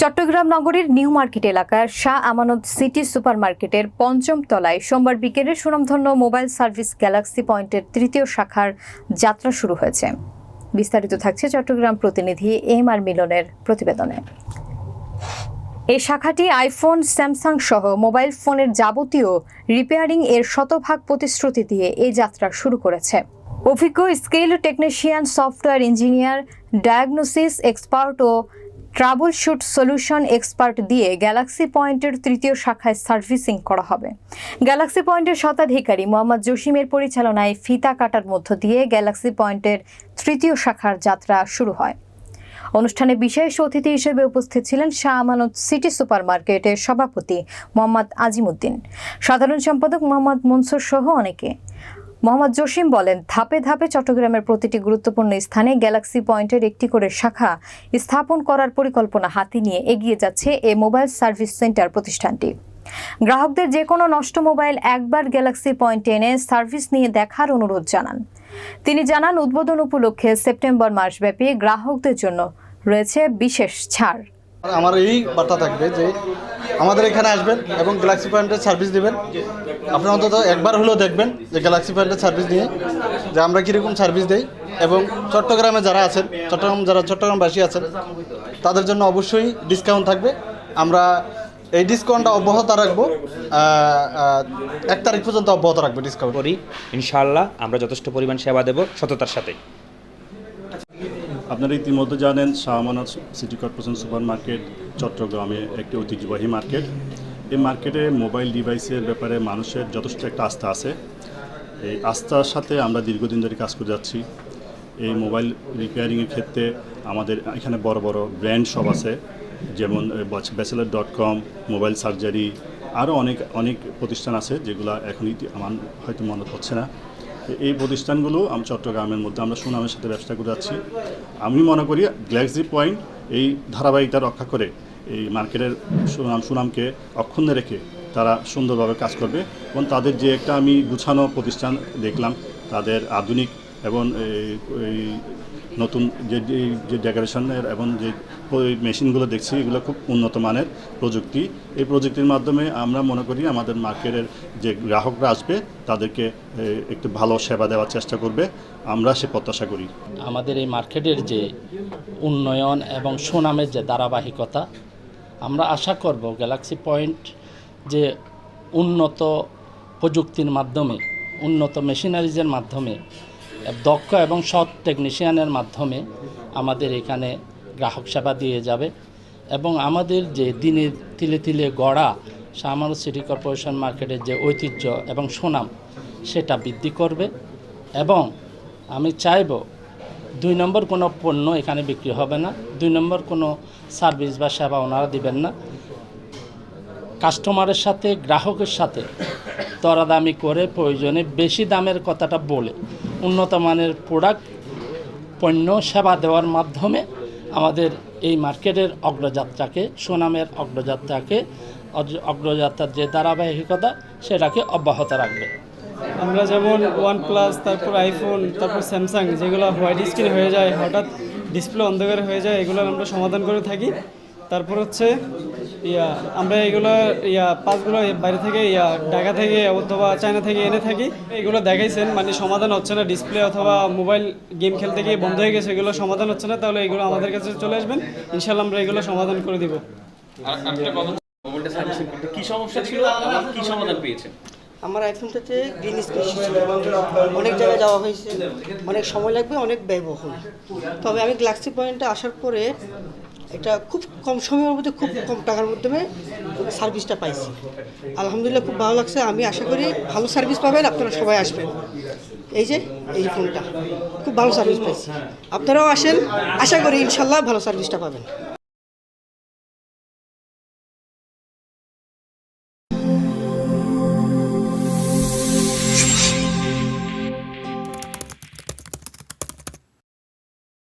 চট্টগ্রাম নগরীর new market এলাকার Shah Amanat city super মার্কেটের পঞ্চম তলায় সোমবার বিকেলে সুনামধন্য মোবাইল সার্ভিস গ্যালাক্সি পয়েন্টের তৃতীয় শাখার যাত্রা শুরু হয়েছে। বিস্তারিত থাকছে চট্টগ্রাম প্রতিনিধি এম আর মিলনের প্রতিবেদনে। এই শাখাটি আইফোন, স্যামসাং সহ মোবাইল ফোনের যাবতীয় রিপেয়ারিং এর শতভাগ প্রতিশ্রুতি দিয়ে এই যাত্রা শুরু করেছে। অভিজ্ঞ scale technician, software engineer, diagnosis expert ও ট্রাবল শুট সলিউশন এক্সপার্ট দিয়ে গ্যালাক্সি পয়েন্টের তৃতীয় শাখায় সার্ভিসিং করা হবে। গ্যালাক্সি পয়েন্টের শতাধিকারী মোহাম্মদ জসিমের পরিচালনায় ফিতা কাটার মধ্য দিয়ে গ্যালাক্সি পয়েন্টের তৃতীয় শাখার যাত্রা শুরু হয়। অনুষ্ঠানে বিশেষ অতিথি হিসেবে উপস্থিত ছিলেন শাহ আমানত সিটি সুপার মার্কেটের সভাপতি মোহাম্মদ আজিমুদ্দিন। সাধারণ সম্পাদক মোহাম্মদ মনসুর সহ অনেকে। মোহাম্মদ জসিম বলেন, ধাপে ধাপে চট্টগ্রামের প্রতিটি গুরুত্বপূর্ণ স্থানে গ্যালাক্সি পয়েন্টের একটি করে শাখা স্থাপন করার পরিকল্পনা হাতে নিয়ে এগিয়ে যাচ্ছে এ মোবাইল সার্ভিস সেন্টার প্রতিষ্ঠানটি। গ্রাহকদের যে কোনো নষ্ট মোবাইল একবার গ্যালাক্সি পয়েন্ট এনে সার্ভিস নিয়ে দেখার অনুরোধ জানান। তিনি জানান, উদ্বোধন উপলক্ষে সেপ্টেম্বর মাসব্যাপী গ্রাহকদের জন্য রয়েছে বিশেষ ছাড়। আমার এই বার্তা থাকবে যে আমাদের এখানে আসবেন এবং গ্যালাক্সি পয়েন্টের সার্ভিস দেবেন। আপনি অন্তত একবার হলেও দেখবেন যে গ্যালাক্সি পয়েন্টের সার্ভিস নিয়ে যে আমরা কীরকম সার্ভিস দেই এবং চট্টগ্রামে যারা আছেন, চট্টগ্রাম যারা চট্টগ্রামবাসী আছেন, তাদের জন্য অবশ্যই ডিসকাউন্ট থাকবে। আমরা এই ডিসকাউন্টটা অব্যাহত রাখব। এক তারিখ পর্যন্ত অব্যাহত রাখব ডিসকাউন্ট করি, ইনশাআল্লাহ আমরা যথেষ্ট পরিমাণ সেবা দেব সততার সাথে। আপনারা ইতিমধ্যে জানেন Shah Amanat city corporation super market চট্টগ্রামে একটি ঐতিহ্যবাহী মার্কেট। এই মার্কেটে মোবাইল ডিভাইসের ব্যাপারে মানুষের যথেষ্ট একটা আস্থা আছে। এই আস্থার সাথে আমরা দীর্ঘদিন ধরে কাজ করে যাচ্ছি। এই মোবাইল রিপেয়ারিংয়ের ক্ষেত্রে আমাদের এখানে বড় বড় ব্র্যান্ড সব আছে। যেমন bachelor dot com, mobile surgery আরও অনেক অনেক প্রতিষ্ঠান আছে যেগুলো এখন আমার হয়তো মনে হচ্ছে না। এই প্রতিষ্ঠানগুলো আমি চট্টগ্রামের মধ্যে, আমরা সুনামের সাথে ব্যবসা করে যাচ্ছি। আমি মনে করি গ্যালাক্সি পয়েন্ট এই ধারাবাহিকতা রক্ষা করে, এই মার্কেটের সুনাম, সুনামকে অক্ষুণ্ণ রেখে তারা সুন্দরভাবে কাজ করবে এবং তাদের যে একটা আমি গুছানো প্রতিষ্ঠান দেখলাম, তাদের আধুনিক এবং এই- নতুন যে, যে- ডেকোরেশনের এবং যে মেশিনগুলো দেখছি, এগুলো খুব উন্নত মানের প্রযুক্তি। এই প্রযুক্তির মাধ্যমে আমরা মনে করি আমাদের মার্কেটের যে গ্রাহকরা আসবে, তাদেরকে একটু ভালো সেবা দেওয়ার চেষ্টা করবে। আমরা সে প্রত্যাশা করি। আমাদের এই মার্কেটের যে উন্নয়ন এবং সুনামের যে ধারাবাহিকতা, আমরা আশা করব গ্যালাক্সি পয়েন্ট যে উন্নত প্রযুক্তির মাধ্যমে, উন্নত মেশিনারিজের মাধ্যমে দক্ষ এবং সৎ টেকনিশিয়ানের মাধ্যমে আমাদের এখানে গ্রাহক সেবা দিয়ে যাবে এবং আমাদের যে দিনে তিলে তিলে গড়া শাহমার সিটি কর্পোরেশন মার্কেটের যে ঐতিহ্য এবং সুনাম, সেটা বৃদ্ধি করবে এবং আমি চাইব দুই নম্বর কোনো পণ্য এখানে বিক্রি হবে না, দুই নম্বর কোনো সার্ভিস বা সেবা ওনারা দিবেন না। কাস্টমারের সাথে, গ্রাহকের সাথে দরাদামি করে প্রয়োজনে বেশি দামের কথাটা বলে উন্নত মানের প্রোডাক্ট পণ্য, সেবা দেওয়ার মাধ্যমে আমাদের এই মার্কেটের অগ্রযাত্রাকে, সুনামের অগ্রযাত্রাকে অগ্রযাত্রার যে ধারাবাহিকতা, সেটাকে অব্যাহত রাখবে। আমরা যেমন ওয়ান প্লাস তারপর আইফোন তারপর স্যামসাং যেগুলো হোয়াইট স্ক্রিন হয়ে যায়, হঠাৎ ডিসপ্লে অন্ধকার হয়ে যায় এগুলো আমরা সমাধান করে থাকি। তারপর হচ্ছে ইয়া আমরা এগুলো ইয়া পাসগুলো বাইরে থেকে ইয়া ঢাকা থেকে অথবা চায়না থেকে এনে থাকি। এগুলো দেখাইছেন মানে সমাধান হচ্ছে না ডিসপ্লে অথবা মোবাইল গেম খেলতে গিয়ে বন্ধ হয়ে গেছে এগুলো সমাধান হচ্ছে না তাহলে এগুলো আমাদের কাছে চলে আসবেন। ইনশাল্লাহ আমরা এগুলো সমাধান করে দিব। কি সমস্যা ছিল? কি সমাধান পেয়েছেন? আমার আইফোনটাতে গ্রিন স্ক্রিন ছিল অনেক জায়গায় যাওয়া হয়েছে। অনেক সময় লাগবে অনেক ব্যয়বহুল। তবে আমি গ্লাক্সি পয়েন্টে আসার পরে এটা খুব কম সময়ের মধ্যে, খুব কম টাকার মাধ্যমে সার্ভিসটা পাইছি। আলহামদুলিল্লাহ খুব ভালো লাগছে। আমি আশা করি ভালো সার্ভিস পাবেন, আপনারা সবাই আসবেন। এই যে, এই ফোনটা। খুব ভালো সার্ভিস পাইছি। আপনারাও আসেন। আশা করি ইনশাল্লাহ ভালো সার্ভিসটা পাবেন।